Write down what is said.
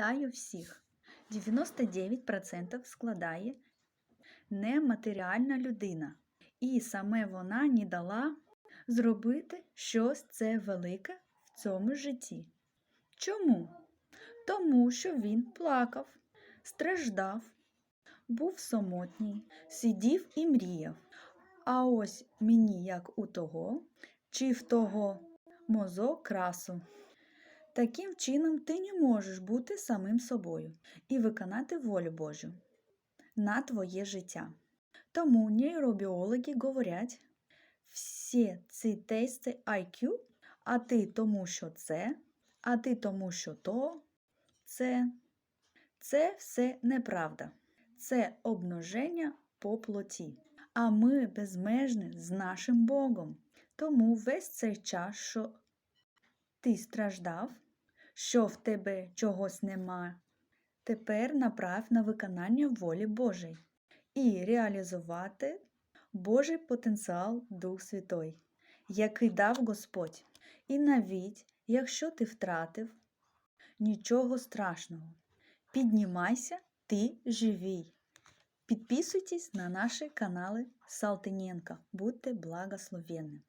Вітаю всіх! 99% складає нематеріальна людина, і саме вона не дала зробити щось це велике в цьому житті. Чому? Тому що він плакав, страждав, був самотній, сидів і мріяв. А ось мені, як у того, чи в того мозок красу. Таким чином ти не можеш бути самим собою і виконати волю Божу на твоє життя. Тому нейробіологи говорять, всі ці тести IQ, а ти тому, що це, а ти тому, що то, це, це все неправда. Це обмноження по плоті. А ми безмежні з нашим Богом. Тому весь цей час, що ти страждав, що в тебе чогось нема, тепер направ на виконання волі Божої і реалізувати Божий потенціал Дух Святой, який дав Господь. І навіть якщо ти втратив, нічого страшного. Піднімайся, ти живий. Підписуйтесь на наші канали Салтиненка. Будьте благословенні!